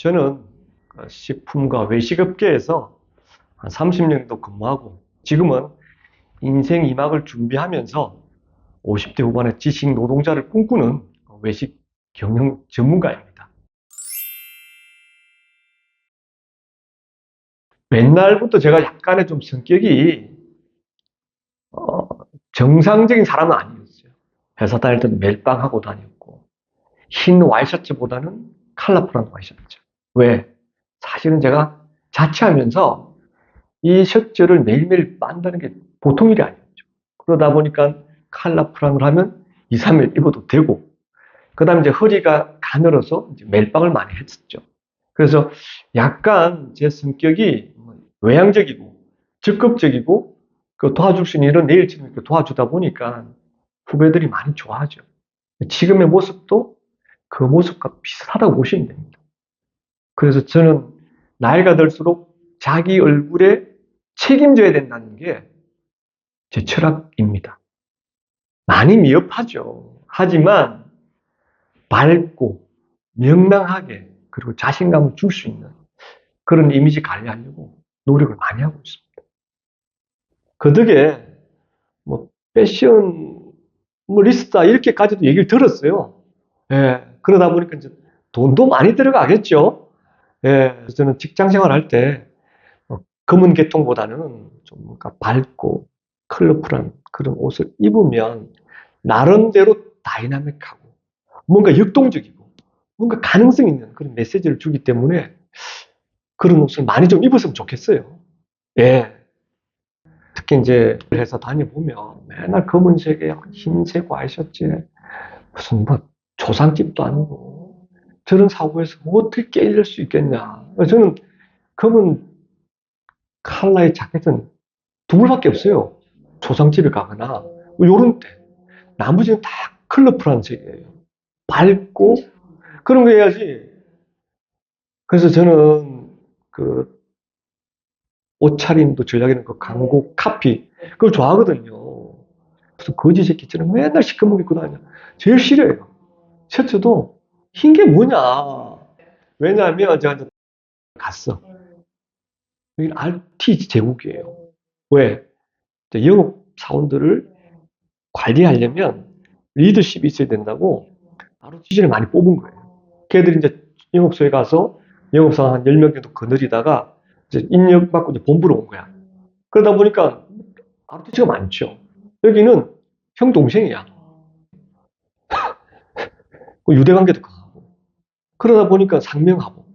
저는 식품과 외식업계에서 한 30년 정도 근무하고 지금은 인생 2막을 준비하면서 50대 후반의 지식 노동자를 꿈꾸는 외식 경영 전문가입니다. 맨날부터 제가 약간의 좀 성격이 어, 정상적인 사람은 아니었어요. 회사 다닐 때도 멜빵하고 다녔고 흰 와이셔츠보다는 컬러풀한 와이셔츠. 왜? 사실은 제가 자취하면서 이 셔츠를 매일매일 빤다는 게 보통 일이 아니었죠. 그러다 보니까 걸 하면 2, 3일 입어도 되고 그 다음에 이제 허리가 가늘어서 이제 멜빵을 많이 했었죠. 그래서 약간 제 성격이 외향적이고 적극적이고 그 도와줄 수 있는 이런 내일처럼 이렇게 도와주다 보니까 후배들이 많이 좋아하죠. 지금의 모습도 그 모습과 비슷하다고 보시면 됩니다. 그래서 저는 나이가 들수록 자기 얼굴에 책임져야 된다는 게 제 철학입니다. 많이 미흡하죠. 하지만 밝고 명랑하게 그리고 자신감을 줄 수 있는 그런 이미지 관리하려고 노력을 많이 하고 있습니다. 그 덕에 뭐 패션 리스트다 이렇게까지도 얘기를 들었어요. 예, 그러다 보니까 이제 돈도 많이 들어가겠죠. 예, 저는 직장 생활할 때 어, 검은 계통보다는 좀 뭔가 밝고 컬러풀한 그런 옷을 입으면 나름대로 다이나믹하고 뭔가 역동적이고 뭔가 가능성 있는 그런 메시지를 주기 때문에 그런 옷을 많이 좀 입었으면 좋겠어요. 예. 특히 이제 회사 다녀보면 맨날 검은색에 흰색 와이셔츠에 무슨 뭐 조상집도 아니고 저런 사고에서 뭐 어떻게 깨질 수 있겠냐. 저는 검은 칼라의 자켓은 두 벌밖에 없어요. 조상집에 가거나 뭐 요런 때. 나머지는 다 컬러풀한 색이에요. 밝고 그런 거 해야지. 그래서 저는 그 옷차림도 전략에는 그 광고 카피 그걸 좋아하거든요. 무슨 거지 새끼처럼 맨날 시커멓게 입고 다녀. 제일 싫어요. 셔츠도 흰 게 뭐냐. 왜냐하면 제가 갔어. 여기는 RT 제국이에요. 왜? 영업 사원들을 관리하려면 리더십이 있어야 된다고 RT를 많이 뽑은 거예요. 걔들이 이제 영업소에 가서 영업사원 한 10명 정도 거느리다가 이제 인력받고 이제 본부로 온 거야. 그러다 보니까 RT가 많죠. 여기는 형 동생이야. 그 유대 관계도 강하고. 그러다 보니까 상명하고.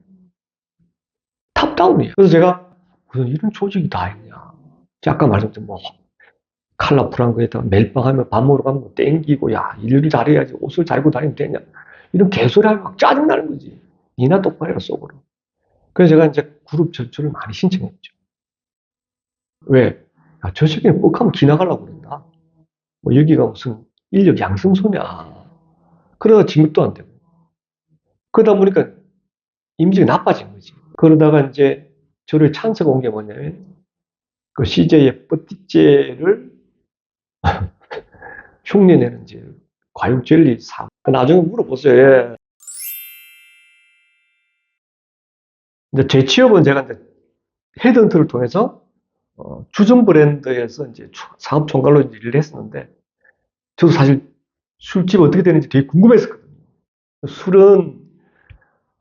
탑다운이에요. 그래서 제가 무슨 이런 조직이 다 있냐. 아까 말씀드린 뭐 칼라풀한 거에다가 멜빵하면 밥 먹으러 가면 뭐 땡기고 야 일을 잘해야지 옷을 잘 입고 다니면 되냐. 이런 개소리 하면 막 짜증나는 거지. 니나 똑바로 해라 속으로. 그래서 제가 이제 그룹 전출을 많이 신청했죠. 왜? 야, 저 새끼는 뻑하면 기나가려고 그런다. 뭐 여기가 무슨 인력 양성소냐. 그러다 진급도 안 되고. 그러다 보니까 이미지가 나빠진 거지. 그러다가 이제 저를 찬스가 온 게 뭐냐면 그 CJ의 뻗띠째를 흉내내는 이제 과육 젤리 사. 나중에 물어보세요. 예. 이제 제 취업은 제가 이제 헤드헌트를 통해서 어, 주점 브랜드에서 이제 사업 총괄로 이제 일을 했었는데 저도 사실 술집 어떻게 되는지 되게 궁금했었거든요. 술은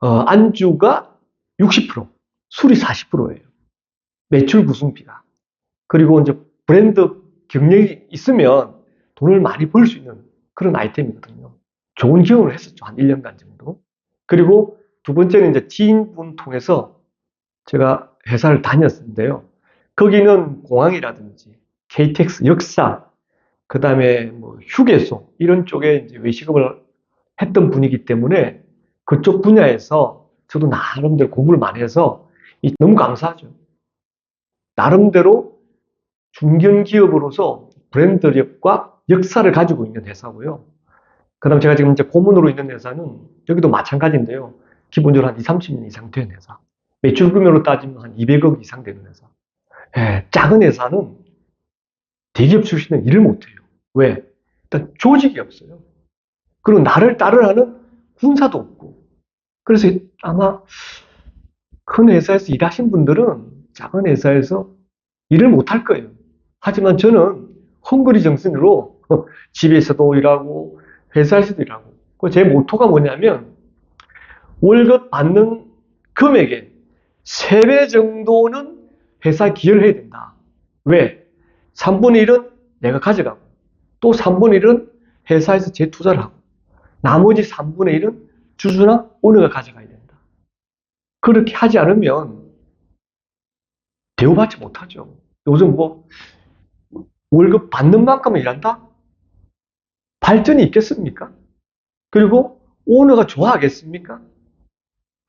어, 안주가 60%, 술이 40%예요. 매출 구성비가. 그리고 이제 브랜드 경력이 있으면 돈을 많이 벌 수 있는 그런 아이템이거든요. 좋은 경험을 했었죠. 한 1년간 정도. 그리고 두 번째는 이제 지인분 통해서 제가 회사를 다녔는데요. 거기는 공항이라든지 KTX 역사, 그 다음에 뭐 휴게소 이런 쪽에 이제 외식업을 했던 분이기 때문에 그쪽 분야에서 저도 나름대로 공부를 많이 해서 너무 감사하죠. 나름대로 중견기업으로서 브랜드력과 역사를 가지고 있는 회사고요. 그 다음 제가 지금 이제 고문으로 있는 회사는 여기도 마찬가지인데요. 기본적으로 한 2, 30년 이상 된 회사. 매출 규모로 따지면 한 200억 이상 되는 회사. 예, 작은 회사는 대기업 출신은 일을 못해요. 왜? 일단 조직이 없어요. 그리고 나를 따르라는 군사도 없고. 그래서 아마 큰 회사에서 일하신 분들은 작은 회사에서 일을 못할 거예요. 하지만 저는 헝그리 정신으로 집에서도 일하고 회사에서도 일하고 그제 모토가 뭐냐면 월급 받는 금액의 3배 정도는 회사에 기여를 해야 된다. 왜? 3분의 1은 내가 가져가고 또 3분의 1은 회사에서 재투자를 하고 나머지 3분의 1은 주주나 오너가 가져가야 된다. 그렇게 하지 않으면 대우받지 못하죠. 요즘 뭐 월급 받는 만큼 일한다? 발전이 있겠습니까? 그리고 오너가 좋아하겠습니까?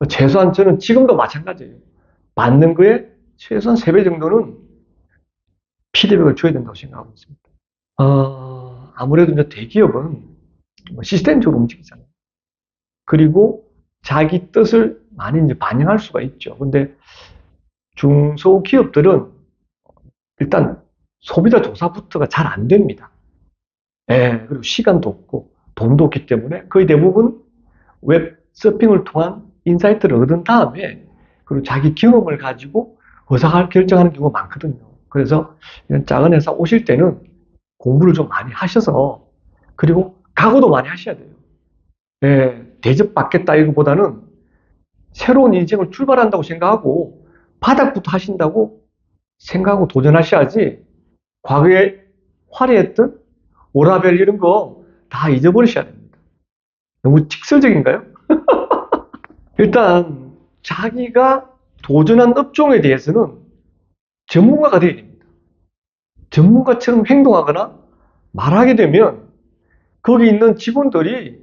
최소한 저는 지금도 마찬가지예요. 받는 거에 최소한 3배 정도는 피드백을 줘야 된다고 생각하고 있습니다. 어, 아무래도 이제 대기업은 뭐 시스템적으로 움직이잖아요. 그리고 자기 뜻을 많이 이제 반영할 수가 있죠. 근데 중소기업들은 일단 소비자 조사부터가 잘 안 됩니다. 예, 그리고 시간도 없고 돈도 없기 때문에 거의 대부분 웹 서핑을 통한 인사이트를 얻은 다음에 그리고 자기 경험을 가지고 의사가 결정하는 경우가 많거든요. 그래서 이런 작은 회사 오실 때는 공부를 좀 많이 하셔서 그리고 각오도 많이 하셔야 돼요. 예, 대접받겠다 이거보다는 새로운 인생을 출발한다고 생각하고 바닥부터 하신다고 생각하고 도전하셔야지 과거에 화려했던 오라벨 이런 거 다 잊어버리셔야 됩니다. 너무 직설적인가요? 일단 자기가 도전한 업종에 대해서는 전문가가 되어야 됩니다. 전문가처럼 행동하거나 말하게 되면 거기 있는 직원들이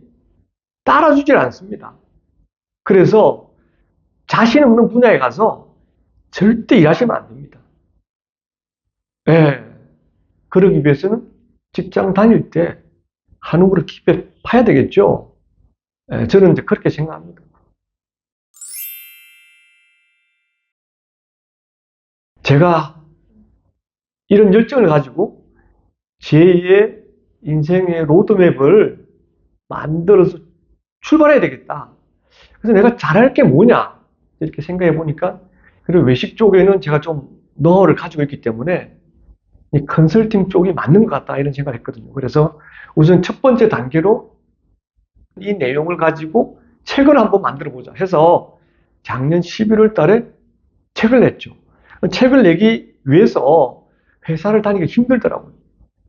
따라주질 않습니다. 그래서 자신 없는 분야에 가서 절대 일하시면 안 됩니다. 예. 그러기 위해서는 직장 다닐 때 한우 그릇 깊게 파야 되겠죠. 예, 저는 이제 그렇게 생각합니다. 제가 이런 열정을 가지고 제2의 인생의 로드맵을 만들어서 출발해야 되겠다. 그래서 내가 잘할 게 뭐냐 이렇게 생각해 보니까 그리고 외식 쪽에는 제가 좀 노하우를 가지고 있기 때문에 이 컨설팅 쪽이 맞는 것 같다 이런 생각을 했거든요. 그래서 우선 첫 번째 단계로 이 내용을 가지고 책을 한번 만들어 보자 해서 작년 11월 달에 책을 냈죠. 책을 내기 위해서 회사를 다니기 힘들더라고요.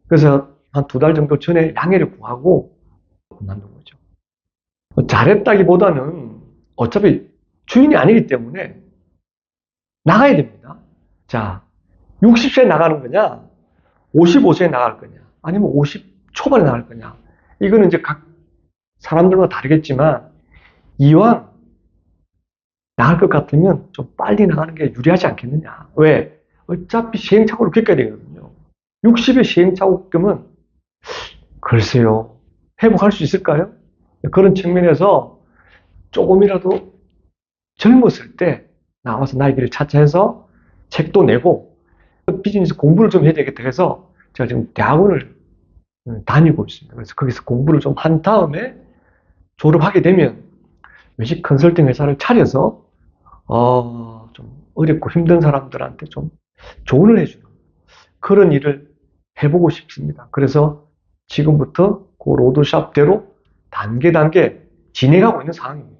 그래서 한 두 달 정도 전에 양해를 구하고 그만둔 거죠. 잘했다기보다는 어차피 주인이 아니기 때문에 나가야 됩니다. 자, 60세 나가는 거냐? 55세에 나갈 거냐? 아니면 50 초반에 나갈 거냐? 이거는 이제 각 사람들마다 다르겠지만, 이왕 나갈 것 같으면 좀 빨리 나가는 게 유리하지 않겠느냐. 왜? 어차피 시행착오를 겪어야 되거든요. 60의 시행착오 겪으면, 글쎄요. 회복할 수 있을까요? 그런 측면에서 조금이라도 젊었을 때 나와서 나의 길을 찾자 해서 책도 내고 비즈니스 공부를 좀 해야 되겠다 해서 제가 지금 대학원을 다니고 있습니다. 그래서 거기서 공부를 좀 한 다음에 졸업하게 되면 외식 컨설팅 회사를 차려서 어, 좀 어렵고 힘든 사람들한테 좀 조언을 해주는 그런 일을 해보고 싶습니다. 그래서 지금부터 그 로드샵대로 단계 단계 진행하고 있는 상황입니다.